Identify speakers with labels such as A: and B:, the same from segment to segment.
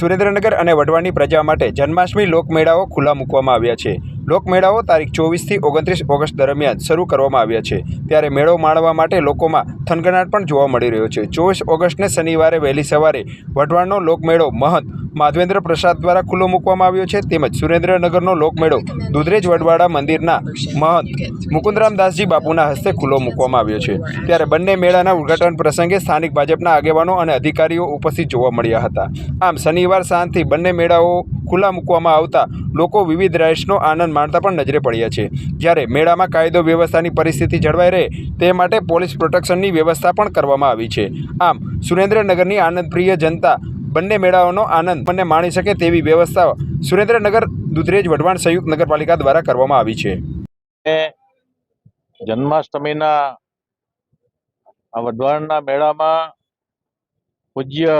A: સુરેન્દ્રનગર અને વઢવાણની પ્રજા માટે જન્માષ્ટમી લોકમેળાઓ ખુલ્લા મૂકવામાં આવ્યા છે. લોકમેળાઓ તારીખ ચોવીસથી ઓગણત્રીસ ઓગસ્ટ દરમિયાન શરૂ કરવામાં આવ્યા છે. ત્યારે મેળો માણવા માટે લોકોમાં થનગનાટ પણ જોવા મળી રહ્યો છે. ચોવીસ ઓગસ્ટને શનિવારે વહેલી સવારે વઢવાણનો લોકમેળો મહંત માધવેન્દ્ર પ્રસાદ દ્વારા ખુલ્લો મૂકવામાં આવ્યો છે. તેમજ સુરેન્દ્રનગરનો લોકમેળો દુધરેજ વડવાડા મંદિરના મહંત મુકુંદરામદાસજી બાપુના હસ્તે ખુલ્લો મૂકવામાં આવ્યો છે. ત્યારે બંને મેળાના ઉદ્ઘાટન પ્રસંગે સ્થાનિક ભાજપના આગેવાનો અને અધિકારીઓ ઉપસ્થિત જોવા મળ્યા હતા. આમ શનિવાર સાંજથી બંને મેળાઓ ખુલ્લા મૂકવામાં આવતા લોકો વિવિધ રાઇડ્સનો આનંદ માણતા પણ નજરે પડ્યા છે. જ્યારે મેળામાં કાયદો વ્યવસ્થાની પરિસ્થિતિ જળવાઈ રહે, તે માટે પોલીસ પ્રોટેક્શનની વ્યવસ્થા પણ કરવામાં આવી છે. આમ, સુરેન્દ્રનગરની આનંદપ્રિય જનતા બંને મેળાઓનો આનંદ બંને માણી શકે તેવી વ્યવસ્થા સુરેન્દ્રનગર, દુધરેજ, વઢવાણ સંયુક્ત નગરપાલિકા દ્વારા કરવામાં આવી છે.
B: જન્માષ્ટમીના વઢવાણના મેળામાં પૂજ્ય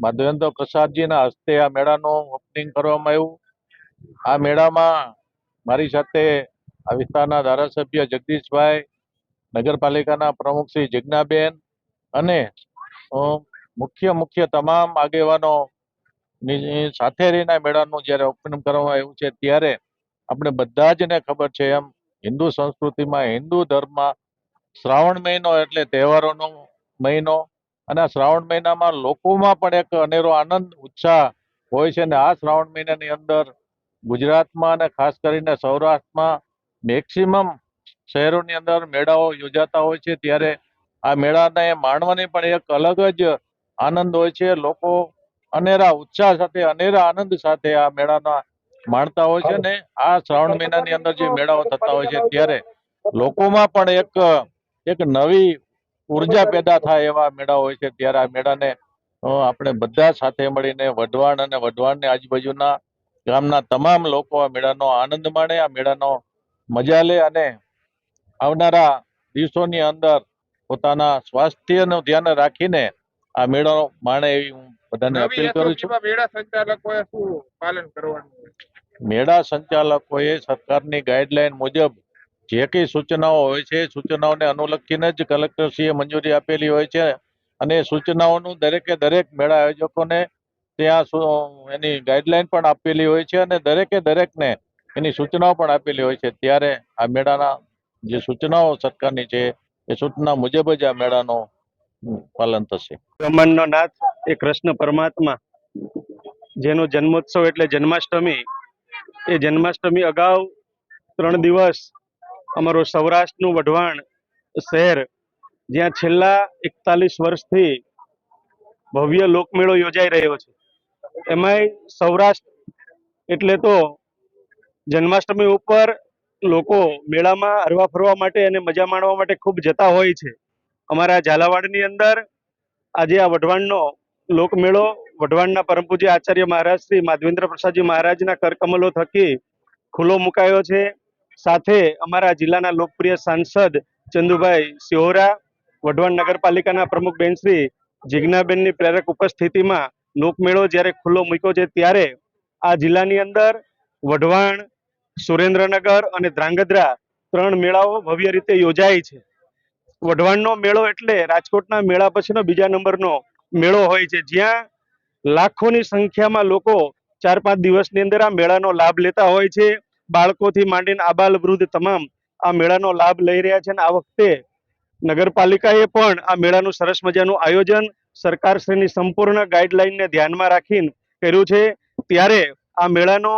B: માધવેન્દ્ર પ્રસાદજીના હસ્તે આ મેળાનું ઓપનિંગ કરવામાં આવ્યું. આ મેળામાં મારી સાથે આ વિસ્તારના ધારાસભ્ય જગદીશભાઈ, નગરપાલિકાના પ્રમુખ શ્રી જિજ્ઞાબેન અને મુખ્ય મુખ્ય તમામ આગેવાનો સાથે રહીને મેળાનું જ્યારે ઓપનિંગ કરવામાં આવ્યું છે ત્યારે આપણે બધા જ ને ખબર છે એમ હિન્દુ સંસ્કૃતિમાં હિન્દુ ધર્મમાં શ્રાવણ મહિનો એટલે તહેવારોનો મહિનો અને આ શ્રાવણ મહિનામાં લોકોમાં પણ એક અનેરો આનંદ, ઉત્સાહ હોય છે. અને આ શ્રાવણ મહિનાની અંદર ગુજરાતમાં અને ખાસ કરીને સૌરાષ્ટ્રમાં મેક્સિમમ શહેરોની અંદર મેળાઓ યોજાતા હોય છે. ત્યારે આ મેળાને માણવાની પણ એક અલગ જ આનંદ હોય છે. લોકો અનેરા ઉત્સાહ સાથે, અનેરા આનંદ સાથે આ મેળાના માણતા હોય છે ને આ શ્રાવણ મહિનાની અંદર જે મેળાઓ થતા હોય છે. ત્યારે લોકોમાં પણ એક એક નવી ઊર્જા પેદા થાય એવા મેળા હોય છે ત્યારે આ મેળાને આપણે બધા સાથે મળીને વઢવાણ અને વઢવાણની આજુબાજુના ગામના તમામ લોકો આ મેળાનો આનંદ માણે આ મેળાનો મજા લે અને આવનારા દિવસોની અંદર પોતાના સ્વાસ્થ્યનું ધ્યાન રાખીને આ મેળો માણે એવી હું બધાને અપીલ કરું છું.
C: મેળા સંચાલકોએ શું પાલન કરવાનું
B: મેળા સંચાલકોએ સરકારની ગાઈડલાઈન મુજબ જે કઈ સૂચનાઓ હોય છે સૂચનાઓને અનુલક્ષીને જ કલેક્ટરશ્રીએ મંજૂરી આપેલી હોય છે અને સૂચનાઓનું દરેકે દરેક મેળા આયોજકોને ત્યાં એની ગાઈડલાઈન પણ આપેલી હોય છે અને દરેકે દરેકને એની સૂચનાઓ પણ આપેલી હોય છે. ત્યારે આ મેળાના જે સૂચનાઓ સરકારની છે, એ સૂચના મુજબ જ આ મેળાનો પાલન થશે.
D: બ્રહ્માંડનો નાથ એ કૃષ્ણ પરમાત્મા, જેનો જન્મોત્સવ એટલે જન્માષ્ટમી, એ જન્માષ્ટમી અગાઉ ત્રણ દિવસ અમારો સૌરાષ્ટ્રનું વઢવાણ શહેર, જ્યાં છેલ્લા એકતાલીસ વર્ષથી ભવ્ય લોકમેળો યોજાઈ રહ્યો છે. એમાંય સૌરાષ્ટ્ર એટલે તો જન્માષ્ટમી ઉપર લોકો મેળામાં હરવા ફરવા માટે અને મજા માણવા માટે ખૂબ જતા હોય છે. અમારા ઝાલાવાડની અંદર આજે આ વઢવાણનો લોકમેળો, વઢવાણના પરમ પૂજ્ય આચાર્ય મહારાજ શ્રી માધવેન્દ્ર પ્રસાદજી મહારાજના કરકમલો થકી ખુલ્લો મુકાયો છે. સાથે અમારા જિલ્લાના લોકપ્રિય સાંસદ ચંદુભાઈ સિહોરા, વઢવાણ નગરપાલિકાના પ્રમુખ બેન શ્રી જિજ્ઞાબેનની પ્રેરક ઉપસ્થિતિમાં લોકમેળો જ્યારે ખુલ્લો મૂક્યો છે ત્યારે આ જિલ્લાની અંદર વઢવાણ, સુરેન્દ્રનગર અને ધ્રાંગધ્રા ત્રણ મેળાઓ ભવ્ય રીતે યોજાય છે. વઢવાણનો મેળો એટલે રાજકોટના મેળા પછીનો બીજા નંબરનો મેળો હોય છે. જ્યાં લાખોની સંખ્યામાં લોકો ચાર પાંચ દિવસની અંદર આ મેળાનો લાભ લેતા હોય છે. બાળકોથી માંડીને આબાલ વૃદ્ધ તમામ આ મેળાનો લાભ લઈ રહ્યા છે અને આ વખતે નગરપાલિકાએ પણ આ મેળાનું સરસ મજાનું આયોજન સરકારશ્રીની સંપૂર્ણ ગાઈડલાઈનને ધ્યાનમાં રાખીને કર્યું છે. ત્યારે આ મેળાનો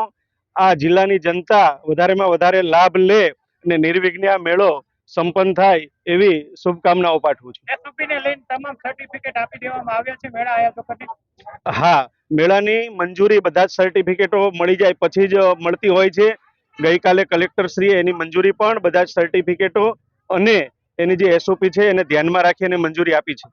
D: આ જિલ્લાની જનતા વધારેમાં વધારે લાભ લે અને નિર્વિઘ્ને આ મેળો સંપન્ન થાય એવી શુભકામનાઓ પાઠવું છું.
C: SOP ને લઈને તમામ સર્ટિફિકેટ આપી દેવામાં આવ્યા છે. મેળા આયોજકોને
D: હા મેળાની મંજૂરી બધા જ સર્ટિફિકેટો મળી જાય પછી જ મળતી હોય છે. ગઈકાલે કલેક્ટરશ્રીએ એની મંજૂરી પણ બધા જ સર્ટિફિકેટો અને એની જે એસઓપી છે એને ધ્યાનમાં રાખી અને મંજૂરી આપી છે.